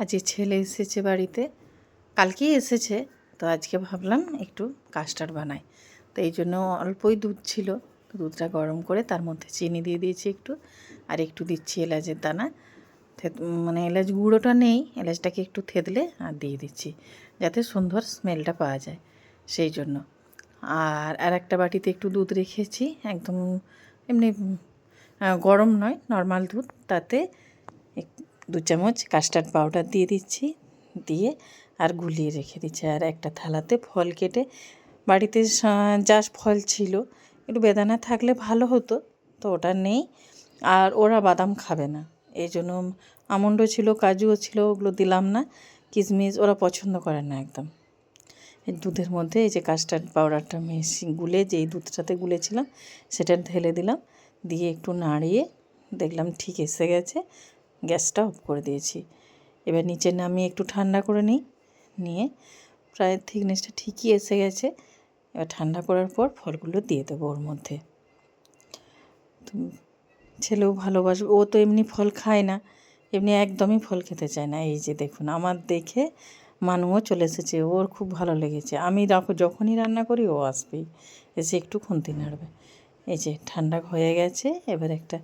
আজকে ছেলে এসেছে বাড়িতে। কালকেই এসেছে, তো আজকে ভাবলাম একটু কাস্টার্ড বানাই। তো এই জন্য অল্পই দুধ ছিল দুধটা গরম করে তার মধ্যে চিনি দিয়ে দিয়েছি একটু, আর একটু দিচ্ছি এলাচের দানা। মানে এলাচ গুঁড়োটা নেই, এলাচটাকে একটু থেতলে আর দিয়ে দিচ্ছি, যাতে সুন্দর স্মেলটা পাওয়া যায় সেই জন্য। আর আর একটা বাটিতে একটু দুধ রেখেছি, একদম এমনি গরম নয়, নর্মাল দুধ, তাতে দু চামচ কাস্টার্ড পাউডার দিয়ে দিচ্ছি, দিয়ে আর গুলিয়ে রেখে দিচ্ছি। আর একটা থালাতে ফল কেটে, বাড়িতে যা ফল ছিল, একটু বেদানা থাকলে ভালো হতো, তো ওটা নেই। আর ওরা বাদাম খাবে না। এই জন্য আমন্ডও ছিল, কাজুও ছিল, ওগুলো দিলাম না। কিশমিশ ওরা পছন্দ করে না একদম। এই দুধের মধ্যে এই যে কাস্টার্ড পাউডারটা মিশি, গুলে যেই দুধটাতে গুলেছিলাম, সেটা ঢেলে দিলাম। দিয়ে একটু নাড়িয়ে দেখলাম ঠিক এসে গেছে। গ্যাসটা অফ করে দিয়েছি। এবার নিচে নামিয়ে একটু ঠান্ডা করে নিই। নিয়ে প্রায় থিকনেসটা ঠিকই এসে গেছে। এবার ঠান্ডা করার পর ফলগুলো দিয়ে দেবো ওর মধ্যে। ছেলেও ভালোবাসবে। ও তো এমনি ফল খায় না। এমনি একদমই ফল খেতে চায় না। এই যে দেখুন, আমার দেখে মানুও চলে এসেছে। ওর খুব ভালো লেগেছে। আমি যখনই রান্না করি ও আসবেই। এসে একটু খুন্তি নাড়বে। এই যে ঠান্ডা হয়ে গেছে। এবার একটা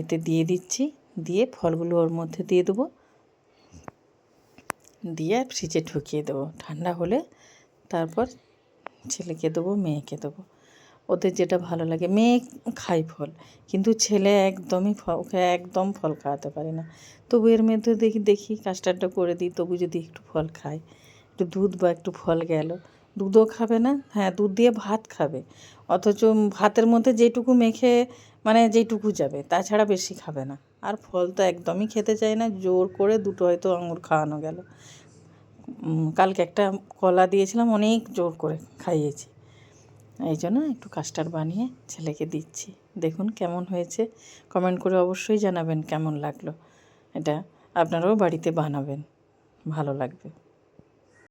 এতে দিয়ে দিচ্ছি। দিয়ে ফলগুলো ওর মধ্যে দিয়ে দেবো। দিয়ে ফ্রিজে ঢুকিয়ে দেবো। ঠান্ডা হলে তারপর ছেলেকে দেবো, মেয়েকে দেবো। ওদের যেটা ভালো লাগে, মেয়ে খায় ফল, কিন্তু ছেলে একদমই ওকে একদম ফল খাওয়াতে পারে না। তবু এর মধ্যে দেখি দেখি কাস্টার্ডটা করে দিই, তবু যদি একটু ফল খায়, একটু দুধ বা একটু ফল গেল দুধও খাবে না হ্যাঁ দুধ দিয়ে ভাত খাবে। অথচ ভাতের মধ্যে যেটুকু মেখে মানে যেটুকু যাবে, তাছাড়া বেশি খাবে না। আর ফল তো একদমই খেতে চায় না, জোর করে দুটো হয়তো আঙুর খাওয়ানো গেল। কালকে একটা কলা দিয়েছিলাম, অনেক জোর করে খাইয়েছি। এই জন্য একটু কাস্টার্ড বানিয়ে ছেলেকে দিচ্ছি। দেখুন কেমন হয়েছে। কমেন্ট করে অবশ্যই জানাবেন কেমন লাগল। এটা আপনারাও বাড়িতে বানাবেন, ভালো লাগবে।